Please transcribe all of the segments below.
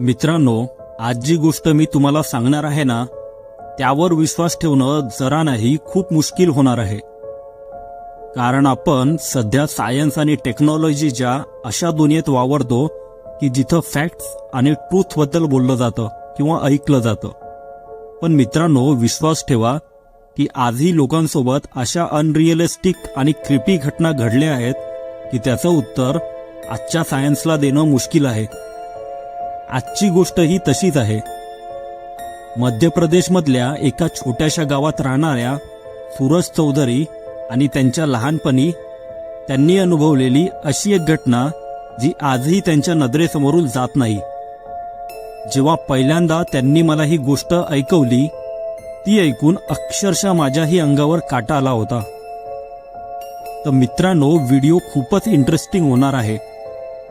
मित्रांनो आज जी गोष्ट मी तुम्हाला सांगणार आहे ना त्यावर विश्वास ठेवणं जरा नाही खूप मुश्किल होणार आहे. कारण आपण सध्या सायन्स आणि टेक्नॉलॉजीच्या अशा दुनियेत वावरतो की जिथं फॅक्ट्स आणि ट्रूथबद्दल बोललं जातं किंवा ऐकलं जातं. पण मित्रांनो विश्वास ठेवा की आजही लोकांसोबत अशा अनरिअलिस्टिक आणि क्रिपी घटना घडल्या आहेत की त्याचं उत्तर आजच्या सायन्सला देणं मुश्किल आहे. आजची गोष्ट ही तशीच आहे. मध्य प्रदेशमधल्या एका छोट्याशा गावात राहणाऱ्या सूरज चौधरी आणि त्यांच्या लहानपणी त्यांनी अनुभवलेली अशी एक घटना जी आजही त्यांच्या नजरेसमोरून जात नाही. जेव्हा पहिल्यांदा त्यांनी मला ही गोष्ट ऐकवली ती ऐकून अक्षरशः माझ्याही अंगावर काटा आला होता. तर मित्रांनो व्हिडिओ खूपच इंटरेस्टिंग होणार आहे.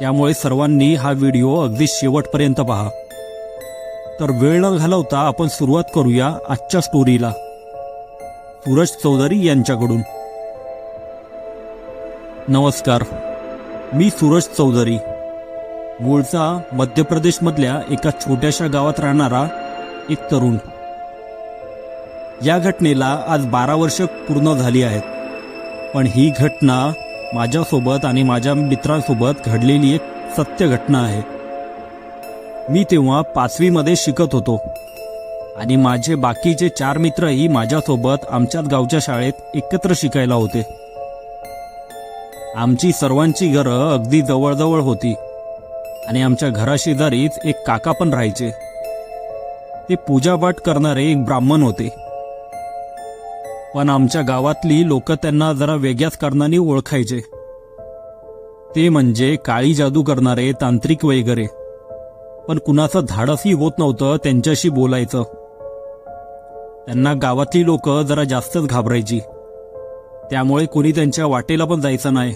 त्यामुळे सर्वांनी हा व्हिडिओ अगदी शेवटपर्यंत पहा. तर वेळ न घालवता आपण सुरुवात करूया आजच्या स्टोरीला. सूरज चौधरी यांच्याकडून. नमस्कार. मी सूरज चौधरी. मूळचा मध्य प्रदेशमधल्या एका छोट्याशा गावात राहणारा एक तरुण. या घटनेला आज बारा वर्ष पूर्ण झाली आहेत. पण ही घटना माझ्यासोबत आणि माझ्या मित्रांसोबत घडलेली एक सत्य घटना आहे. मी तेव्हा पाचवीमध्ये शिकत होतो. आणि माझे बाकीचे चार मित्रही माझ्यासोबत आमच्याच गावच्या शाळेत एकत्र शिकायला होते. आमची सर्वांची घरं अगदी जवळजवळ होती. आणि आमच्या घराशेजारीच एक काका पण राहायचे. ते पूजापाठ करणारे एक ब्राह्मण होते. पण आमच्या गावातली लोक त्यांना जरा वेगळ्याच कारणाने ओळखायचे. ते म्हणजे काळी जादू करणारे तांत्रिक वगैरे. पण कुणाचं धाडसही होत नव्हतं त्यांच्याशी बोलायचं. त्यांना गावातली लोक जरा जास्तच घाबरायची. त्यामुळे कोणी त्यांच्या वाटेला पण जायचं नाही.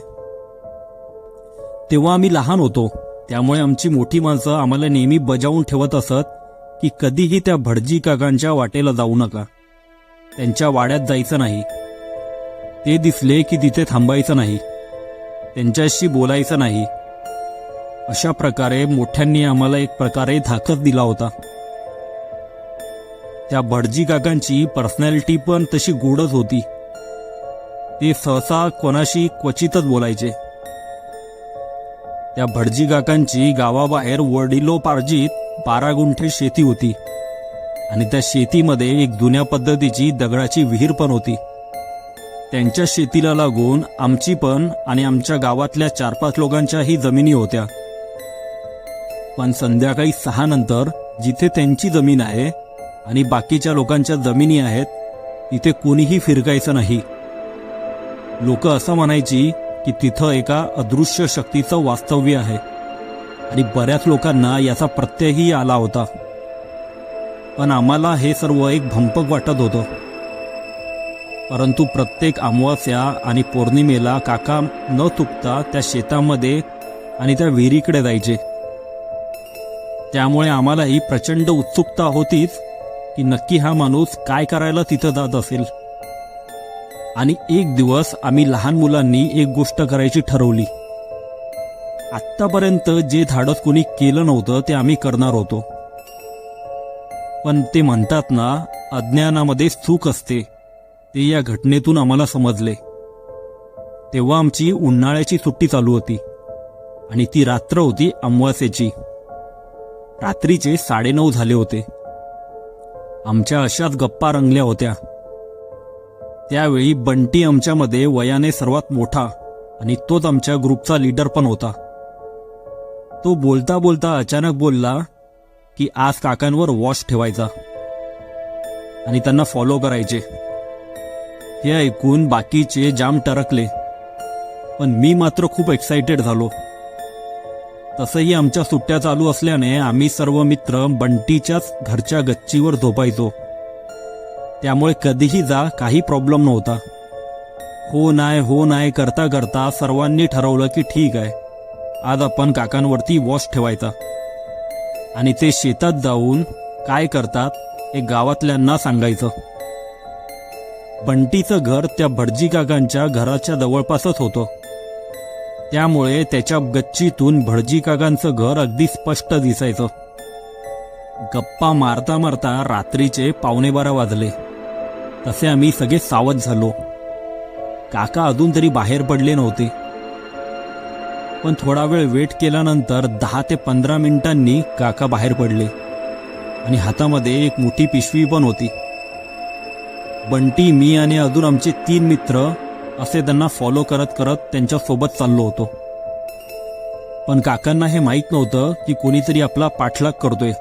तेव्हा आम्ही लहान होतो. त्यामुळे आमची मोठी माणसं आम्हाला नेहमी बजावून ठेवत असत की कधीही त्या भटजी काकांच्या वाटेला जाऊ नका. त्यांच्या वाड्यात जायचं नाही. ते दिसले की तिथे थांबायचं नाही. त्यांच्याशी बोलायचं नाही. अशा प्रकारे मोठ्यांनी आम्हाला एक प्रकारे धाकच दिला होता. त्या भटजी काकांची पर्सनॅलिटी पण तशी गोडच होती. ते सहसा कोणाशी क्वचितच बोलायचे. त्या भटजी काकांची गावाबाहेर वडिलोपार्जित बारा गुंठे शेती होती. आणि त्या शेतीमध्ये एक जुन्या पद्धतीची दगडाची विहीर पण होती. त्यांच्या शेतीला लागून आमची पण आणि आमच्या गावातल्या चार पाच लोकांच्याही जमिनी होत्या. पण संध्याकाळी सहा नंतर जिथे त्यांची जमीन आहे आणि बाकीच्या लोकांच्या जमिनी आहेत तिथे कोणीही फिरकायचं नाही. लोक असं म्हणायची की तिथं एका अदृश्य शक्तीचं वास्तव्य आहे आणि बऱ्याच लोकांना याचा प्रत्ययही आला होता. पण आम्हाला हे सर्व एक भंपक वाटत होतं. परंतु प्रत्येक अमावास्या आणि पौर्णिमेला काका न चुकता त्या शेतामध्ये आणि त्या विहिरीकडे जायचे. त्यामुळे आम्हालाही प्रचंड उत्सुकता होतीच की नक्की हा माणूस काय करायला तिथं जात असेल. आणि एक दिवस आम्ही लहान मुलांनी एक गोष्ट करायची ठरवली. आत्तापर्यंत जे धाडस कोणी केलं नव्हतं ते आम्ही करणार होतो. पण ते म्हणतात ना अज्ञानामध्ये चूक असते. ते या घटनेतून आम्हाला समजले. तेव्हा आमची उन्हाळ्याची सुट्टी चालू होती. आणि ती रात्र होती अमावास्याची. रात्रीचे साडेनऊ झाले होते. आमच्या अशाच गप्पा रंगल्या होत्या. त्यावेळी बंटी आमच्यामध्ये वयाने सर्वात मोठा आणि तोच आमच्या ग्रुपचा लीडर पण होता. तो बोलता बोलता अचानक बोलला की आज काकांवर वॉश ठेवायचा. आणि त्यांना फॉलो करायचे. हे ऐकून बाकीचे जाम टरकले. पण मी मात्र खूप एक्साइटेड झालो. तसंही आमच्या सुट्ट्या चालू असल्याने आम्ही सर्व मित्र बंटीच्याच घरच्या गच्चीवर झोपायचो. त्यामुळे कधीही जा काही प्रॉब्लेम नव्हता. हो नाही हो नाही करता करता सर्वांनी ठरवलं की ठीक आहे. आज आपण काकांवरती वॉश ठेवायचा. आणि ते शेतात जाऊन काय करतात हे गावातल्यांना सांगायचं. बंटीचं घर त्या भटजी काकांच्या घराच्या जवळपासच होतं. त्यामुळे त्याच्या गच्चीतून भटजी काकांचं घर अगदी स्पष्ट दिसायचं. गप्पा मारता मारता रात्रीचे पावणे बारा वाजले. तसे आम्ही सगळे सावध झालो. काका अजून तरी बाहेर पडले नव्हते. पण थोडा वेळ वेट केल्यानंतर दहा ते पंधरा मिनिटांनी काका बाहेर पडले. आणि हातामध्ये एक मोठी पिशवी पण होती. बंटी मी आणि अजून आमचे तीन मित्र असे त्यांना फॉलो करत करत त्यांच्यासोबत चाललो होतो. पण काकांना हे माहीत नव्हतं की कोणीतरी आपला पाठलाग करतोय.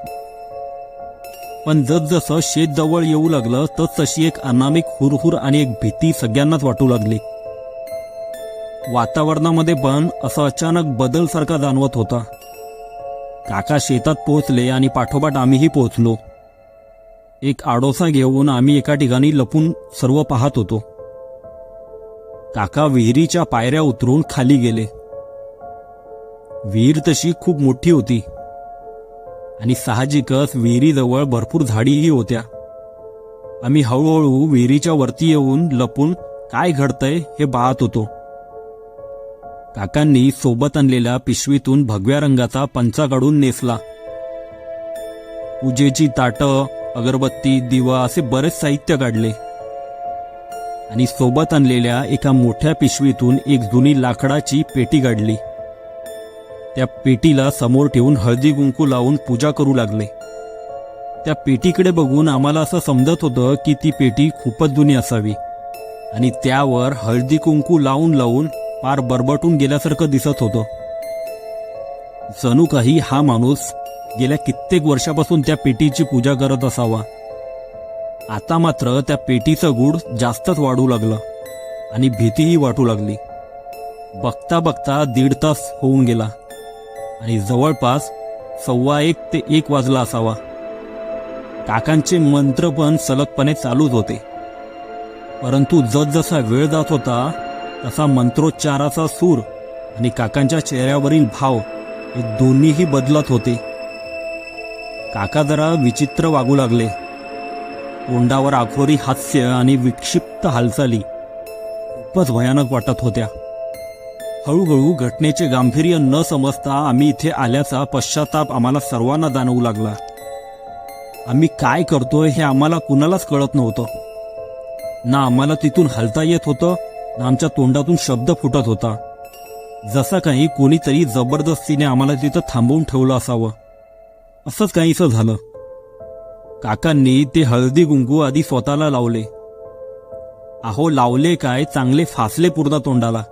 पण जसजसं शेत जवळ येऊ लागलं तस तशी एक अनामिक हुरहुर आणि एक भीती सगळ्यांनाच वाटू लागली. वातावरणामध्ये पण असं अचानक बदल सारखा जाणवत होता. काका शेतात पोहोचले आणि पाठोपाठ आम्हीही पोहोचलो. एक आडोसा घेऊन आम्ही एका ठिकाणी लपून सर्व पाहत होतो. काका विहिरीच्या पायऱ्या उतरून खाली गेले. विहीर तशी खूप मोठी होती आणि साहजिकच विहिरीजवळ भरपूर झाडीही होत्या. आम्ही हळूहळू विहिरीच्या वरती येऊन लपून काय घडतंय हे पाहत होतो. काकांनी सोबत आणलेल्या पिशवीतून भगव्या रंगाचा पंचा काढून नेसला. पूजेची ताटं अगरबत्ती दिवा असे बरेच साहित्य काढले. आणि सोबत आणलेल्या एका मोठ्या पिशवीतून एक जुनी लाकडाची पेटी काढली. त्या पेटीला समोर ठेवून हळदी कुंकू लावून पूजा करू लागले. त्या पेटीकडे बघून आम्हाला असं समजत होतं की ती पेटी खूपच जुनी असावी. आणि त्यावर हळदी कुंकू लावून लावून पार बरबटून गेल्यासारखं दिसत होतं. जणू काही हा माणूस गेल्या कित्येक वर्षापासून त्या पेटीची पूजा करत असावा. आता मात्र त्या पेटीचं गूढ जास्तच वाढू लागलं आणि भीतीही वाटू लागली. बघता बघता दीड तास होऊन गेला आणि जवळपास सव्वा एक ते एक वाजला असावा. काकांचे मंत्र पण सलगपणे चालूच होते. परंतु जसजसा वेळ जात होता तसा मंत्रोच्चाराचा सूर आणि काकांच्या चेहऱ्यावरील भाव हे दोन्हीही बदलत होते. काका जरा विचित्र वागू लागले. तोंडावर आखोरी हास्य आणि विक्षिप्त हालचाली खूपच भयानक वाटत होत्या. हळूहळू घटनेचे गांभीर्य न समजता आम्ही इथे आल्याचा पश्चाताप आम्हाला सर्वांना जाणवू लागला. आम्ही काय करतोय हे आम्हाला कुणालाच कळत नव्हतं. ना आम्हाला तिथून हलता येत होतं आमच्या तोंडातून शब्द फुटत होता. जसा काही कोणीतरी जबरदस्तीने आम्हाला तिथं थांबवून ठेवलं असावं. असंच काहीसं झालं. काकांनी ते हळदी गुंगू आधी स्वतःला लावले. अहो लावले काय? चांगले फासले पूर्ण तोंडाला.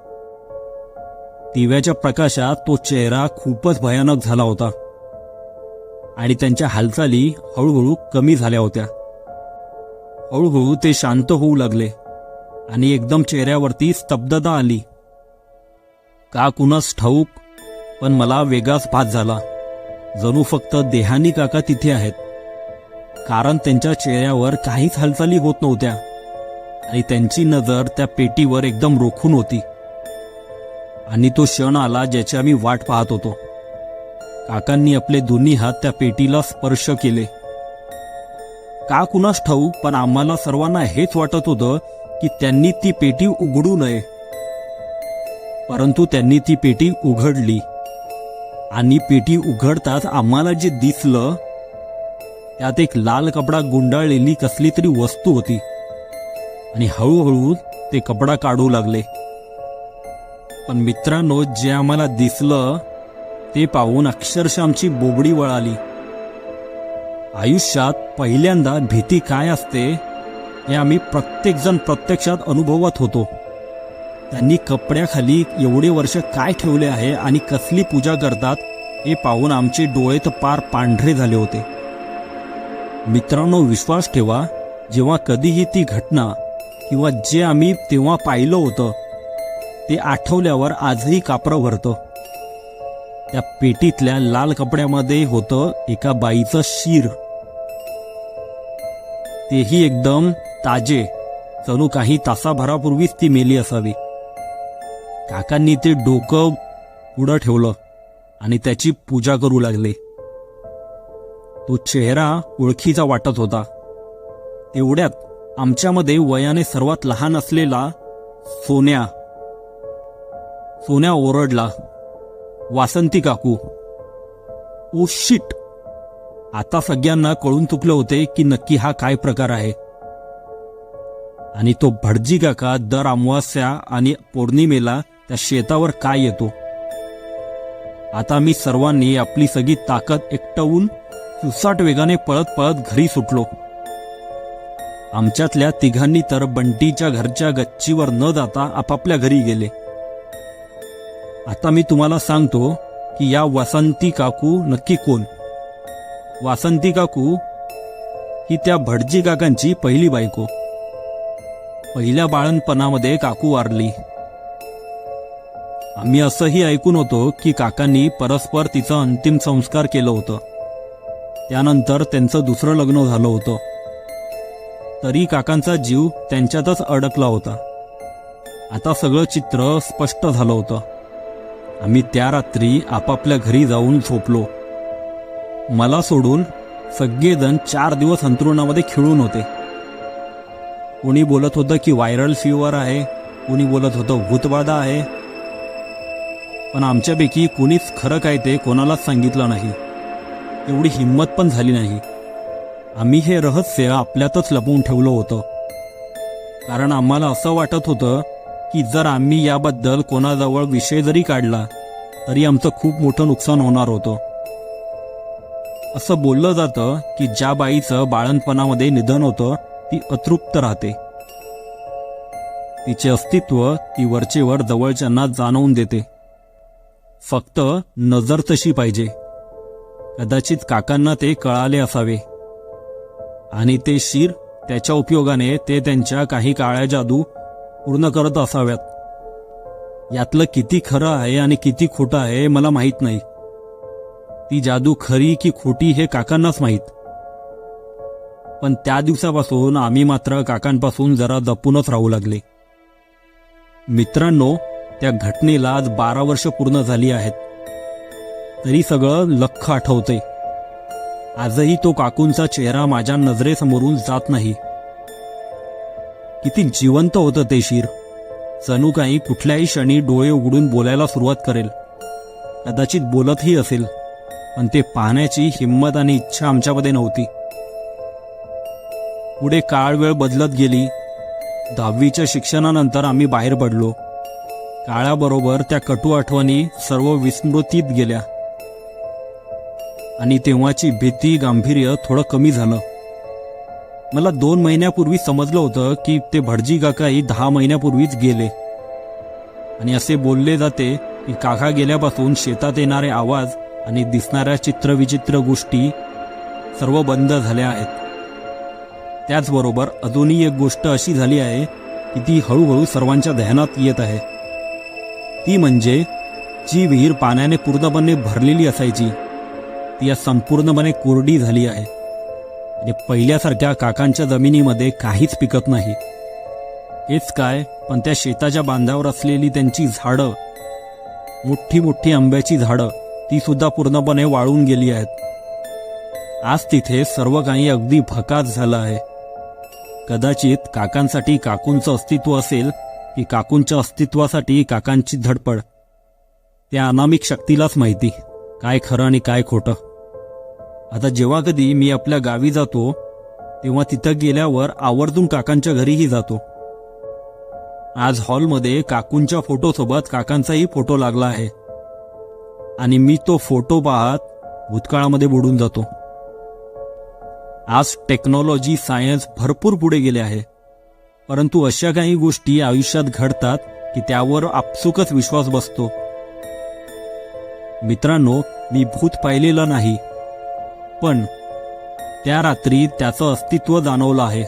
दिव्याच्या प्रकाशात तो चेहरा खूपच भयानक झाला होता. आणि त्यांच्या हालचाली हळूहळू कमी झाल्या होत्या. हळूहळू ते शांत होऊ लागले. आणि एकदम चेहऱ्यावरती स्तब्धता आली. का कुणास ठाऊक पण मला वेगळाच भास झाला. जणू फक्त देहानी काका तिथे आहेत. कारण त्यांच्या चेहऱ्यावर काहीच हालचाली होत नव्हत्या. आणि त्यांची नजर त्या पेटीवर एकदम रोखून होती. आणि तो क्षण आला ज्याची आम्ही वाट पाहत होतो. काकांनी आपले दोन्ही हात त्या पेटीला स्पर्श केले. का कुणास ठाऊक पण आम्हाला सर्वांना हेच वाटत होतं की त्यांनी ती पेटी उघडू नये. परंतु त्यांनी ती पेटी उघडली. आणि पेटी उघडताच आम्हाला जे दिसलं त्यात एक लाल कपडा गुंडाळलेली कसली तरी वस्तू होती. आणि हळूहळू ते कपडा काढू लागले. पण मित्रांनो जे आम्हाला दिसलं ते पाहून अक्षरशः आमची बोबडी वळाली. आयुष्यात पहिल्यांदा भीती काय असते? हे आम्ही प्रत्येकजण प्रत्यक्षात अनुभवत होतो. त्यांनी कपड्याखाली एवढे वर्ष काय ठेवले आहे आणि कसली पूजा करतात हे पाहून आमचे डोळे तर पार पांढरे झाले होते. मित्रांनो विश्वास ठेवा जेव्हा कधीही ती घटना किंवा जे आम्ही तेव्हा पाहिलं होतं ते आठवल्यावर आजही कापरं भरतं. त्या पेटीतल्या लाल कपड्यामध्ये होतं एका बाईचं शिर. तेही एकदम ताजे. जणू काही तासाभरापूर्वीच ती मेली असावी. काकांनी ते डोकं पुढं ठेवलं आणि त्याची पूजा करू लागले. तो चेहरा ओळखीचा वाटत होता. तेवढ्यात आमच्यामध्ये वयाने सर्वात लहान असलेला सोन्या सोन्या ओरडला वासंती काकू. Oh shit. आता सगळ्यांना कळून चुकले होते की नक्की हा काय प्रकार आहे. आणि तो भटजी काका दर अमावास्या आणि पौर्णिमेला त्या शेतावर काय येतो? आता मी सर्वांनी आपली सगळी ताकद एकटवून सुसाट वेगाने पळत पळत घरी सुटलो. आमच्यातल्या तिघांनी तर बंटीच्या घरच्या गच्चीवर न जाता आपापल्या घरी गेले. आता मी तुम्हाला सांगतो की या वासंती काकू नक्की कोण? वासंती काकू ही त्या भटजी काकांची पहिली बायको. पहिल्या बाळणपणामध्ये काकू वारली. आम्ही असंही ऐकून होतो की काकांनी परस्पर तिचं अंतिम संस्कार केलं होतं. त्यानंतर त्यांचं दुसरं लग्न झालं होतं. तरी काकांचा जीव त्यांच्यातच अडकला होता. आता सगळं चित्र स्पष्ट झालं होतं. आम्ही त्या रात्री आपापल्या घरी जाऊन झोपलो. मला सोडून सगळेजण चार दिवस अंतरुणामध्ये खिळून होते. कोणी बोलत होतं की व्हायरल फीवर आहे कोणी बोलत होतं भूतबाधा आहे. पण आमच्यापैकी कोणीच खरं काय ते कोणालाच सांगितलं नाही. एवढी हिंमत पण झाली नाही. आम्ही हे रहस्य आपल्यातच लपवून ठेवलं होतं. कारण आम्हाला असं वाटत होतं की जर आम्ही याबद्दल कोणाजवळ विषय जरी काढला तरी आमचं खूप मोठं नुकसान होणार होतं. असं बोललं जातं की ज्या बाईचं बाळणपणामध्ये निधन होतं ती अतृप्त राहते. तिचे अस्तित्व ती वरचेवर जवळच्यांना जाणवून देते. फक्त नजर तशी पाहिजे. कदाचित काकांना ते कळाले असावे. आणि ते शिर त्याच्या उपयोगाने ते त्यांच्या काही काळ्या जादू पूर्ण करत असाव्यात. यातलं किती खरं आहे आणि किती खोटं आहे मला माहीत नाही. ती जादू खरी की खोटी हे काकांनाच माहीत. पण त्या दिवसापासून आम्ही मात्र काकांपासून जरा जपूनच राहू लागले. मित्रांनो त्या घटनेला आज बारा वर्ष पूर्ण झाली आहेत. तरी सगळं लख आठवते आजही तो काकूंचा चेहरा माझ्या नजरेसमोरून जात नाही. किती जिवंत होतं ते शिर. जणू काही कुठल्याही क्षणी डोळे उघडून बोलायला सुरुवात करेल. कदाचित बोलतही असेल पण ते पाहण्याची हिंमत आणि इच्छा आमच्यामध्ये नव्हती. पुढे काळ वेळ बदलत गेली. दहावीच्या शिक्षणानंतर आम्ही बाहेर पडलो. काळाबरोबर त्या कटू आठवणी सर्व विस्मृतीत गेल्या. आणि तेव्हाची भीती गांभीर्य थोडं कमी झालं. मला दोन महिन्यापूर्वी समजलं होतं की ते भटजी काकाही दहा महिन्यापूर्वीच गेले. आणि असे बोलले जाते की काका गेल्यापासून शेतात येणारे आवाज आणि दिसणाऱ्या चित्रविचित्र गोष्टी सर्व बंद झाल्या आहेत. त्याचबरोबर अजूनही एक गोष्ट अशी झाली आहे की ती हळूहळू सर्वांच्या ध्यानात येत आहे. ती म्हणजे जी विहीर पाण्याने पूर्णपणे भरलेली असायची ती आज संपूर्णपणे कोरडी झाली आहे. आणि पहिल्यासारख्या काकांच्या जमिनीमध्ये काहीच पिकत नाही. हेच काय पण त्या शेताच्या बांधावर असलेली त्यांची झाडं मोठी मोठी आंब्याची झाडं ती सुद्धा पूर्णपणे वाळून गेली आहेत. आज तिथे सर्व काही अगदी भकास झालं आहे. कदाचित काकांसाठी काकूंचं अस्तित्व असेल की काकूंच्या अस्तित्वासाठी काकांची धडपड. त्या अनामिक शक्तीलाच माहिती. काय खरं आणि काय खोटं. आता जेव्हा कधी मी आपल्या गावी जातो तेव्हा तिथं गेल्यावर आवर्जून काकांच्या घरीही जातो. आज हॉलमध्ये काकूंच्या फोटोसोबत काकांचाही फोटो लागला आहे. आणि मी तो फोटो पाहत भूतकाळामध्ये बुडून जातो. आज टेक्नॉलॉजी सायन्स भरपूर पुढे गेले आहे. परंतु अशा काही गोष्टी आयुष्यात घडतात की त्यावर आपसुकच विश्वास बसतो. मित्रांनो मी भूत पाहिलेलं नाही पण त्या रात्री त्याचं अस्तित्व जाणवलं आहे.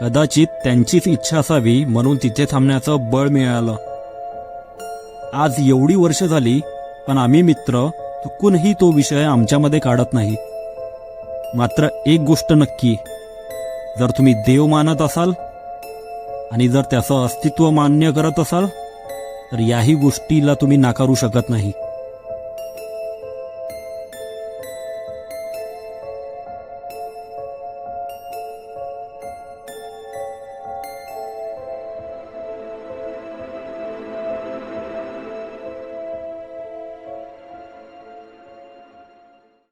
कदाचित त्यांचीच इच्छा असावी म्हणून तिथे थांबण्याचं बळ मिळालं. आज एवढी वर्ष झाली पण आम्ही मित्र चुकूनही तो विषय आमच्यामध्ये काढत नाही. मात्र एक गोष्ट नक्की जर तुम्ही देव मानत असाल आणि जर त्याचं अस्तित्व मान्य करत असाल तर याही गोष्टीला तुम्ही नाकारू शकत नाही.